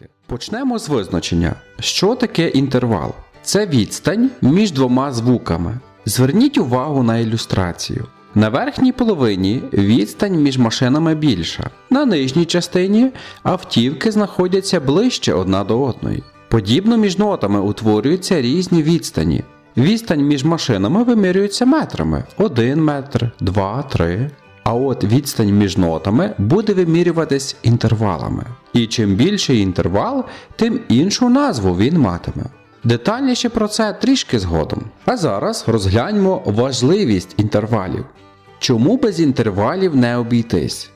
порядки. Почнемо з визначення, що таке інтервал. Це відстань між двома звуками. Зверніть увагу на ілюстрацію. На верхній половині відстань між машинами більша. На нижній частині автівки знаходяться ближче одна до одної. Подібно між нотами утворюються різні відстані. Відстань між машинами вимірюється метрами 1 метр, 2, 3. А от відстань між нотами буде вимірюватись інтервалами. І чим більший інтервал, тим іншу назву він матиме. Детальніше про це трішки згодом. А зараз розгляньмо важливість інтервалів. Чому без інтервалів не обійтись?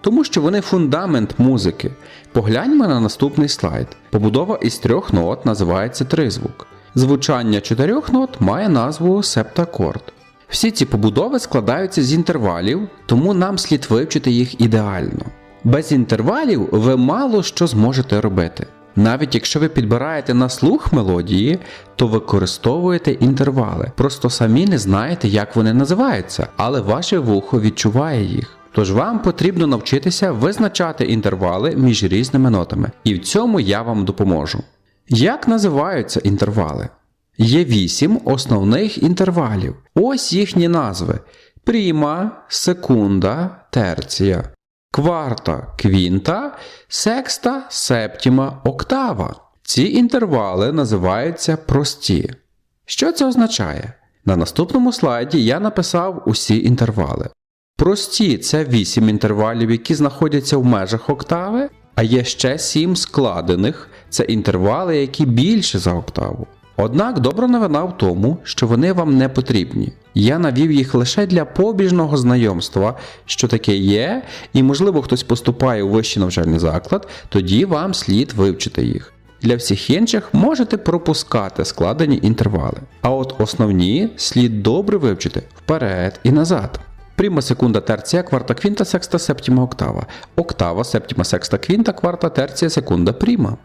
Тому що вони фундамент музики. Погляньмо на наступний слайд. Побудова із трьох нот називається тризвук. Звучання чотирьох нот має назву септакорд. Всі ці побудови складаються з інтервалів, тому нам слід вивчити їх ідеально. Без інтервалів ви мало що зможете робити. Навіть якщо ви підбираєте на слух мелодії, то використовуєте інтервали. Просто самі не знаєте, як вони називаються, але ваше вухо відчуває їх. Тож вам потрібно навчитися визначати інтервали між різними нотами, і в цьому я вам допоможу. Як називаються інтервали? Є вісім основних інтервалів. Ось їхні назви: пріма, секунда, терція, кварта, квінта, секста, септіма, октава. Ці інтервали називаються прості. Що це означає? На наступному слайді я написав усі інтервали. Прості це 8 інтервалів, які знаходяться в межах октави, а є ще 7 складених це інтервали, які більше за октаву. Однак добра новина в тому, що вони вам не потрібні. Я навів їх лише для побіжного знайомства, що таке є, і можливо хтось поступає у вищий навчальний заклад, тоді вам слід вивчити їх. Для всіх інших можете пропускати складені інтервали. А от основні слід добре вивчити вперед і назад. Пріма секунда терція, кварта квінта, секста, септіма октава. Октава, септіма, секста, квінта, кварта, терція, секунда, пріма.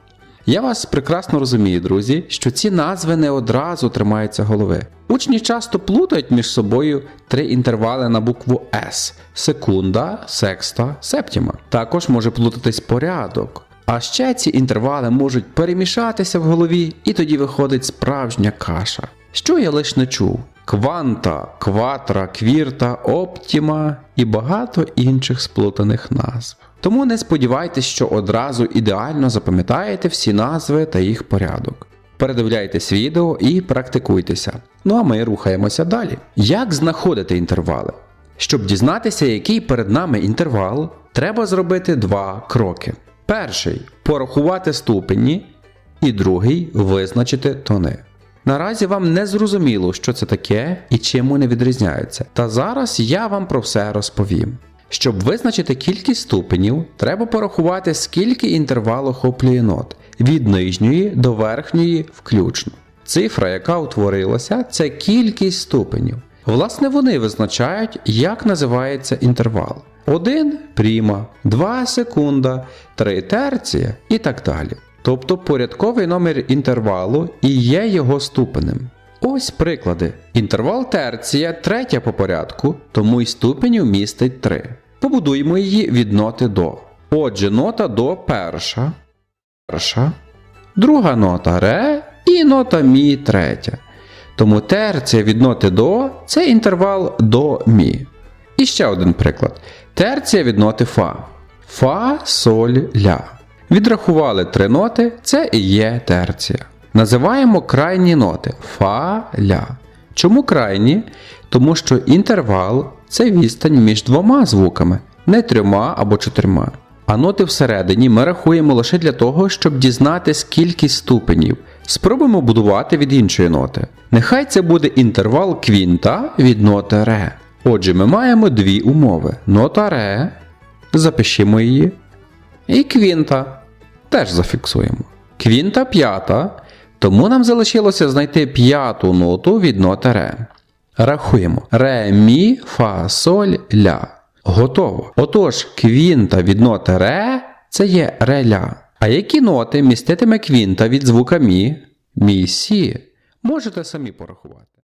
Я вас прекрасно розумію, друзі, що ці назви не одразу тримаються голови. Учні часто плутають між собою три інтервали на букву С секунда, секста, септіма. Також може плутатись порядок. А ще ці інтервали можуть перемішатися в голові, і тоді виходить справжня каша. Що я лиш не чув: кванта, кватра, квірта, оптіма і багато інших сплутаних назв. Тому не сподівайтесь, що одразу ідеально запам'ятаєте всі назви та їх порядок. Передивляйтесь відео і практикуйтеся. Ну а ми рухаємося далі. Як знаходити інтервали? Щоб дізнатися, який перед нами інтервал, треба зробити два кроки. Перший порахувати ступені, і другий визначити тони. Наразі вам не зрозуміло, що це таке і чим вони відрізняються. Та зараз я вам про все розповім. Щоб визначити кількість ступенів, треба порахувати, скільки інтервал охоплює нот від нижньої до верхньої включно. Цифра, яка утворилася, це кількість ступенів. Власне, вони визначають, як називається інтервал. 1 пріма, 2 секунда, 3 терція і так далі. Тобто порядковий номер інтервалу і є його ступенем. Ось приклади. Інтервал терція третя по порядку, тому й ступенів містить 3. Побудуємо її від ноти до. Отже, нота до перша, перша, друга нота ре і нота мі третя. Тому терція від ноти до це інтервал до мі. І ще один приклад. Терція від ноти фа. Фа, соль, ля. Відрахували три ноти, це і є терція. Називаємо крайні ноти фа, ля. Чому крайні? Тому що інтервал це відстань між двома звуками, не трьома або чотирма. А ноти всередині ми рахуємо лише для того, щоб дізнатись кількість ступенів. Спробуємо будувати від іншої ноти. Нехай це буде інтервал квінта від ноти ре. Отже, ми маємо дві умови: нота ре, запишімо її, і квінта теж зафіксуємо. Квінта п'ята, тому нам залишилося знайти п'яту ноту від ноти ре. Рахуємо ре, мі, фа, соль, ля. Готово. Отож, квінта від ноти ре це є ре-ля. А які ноти міститиме квінта від звука мі, мі, сі? Можете самі порахувати.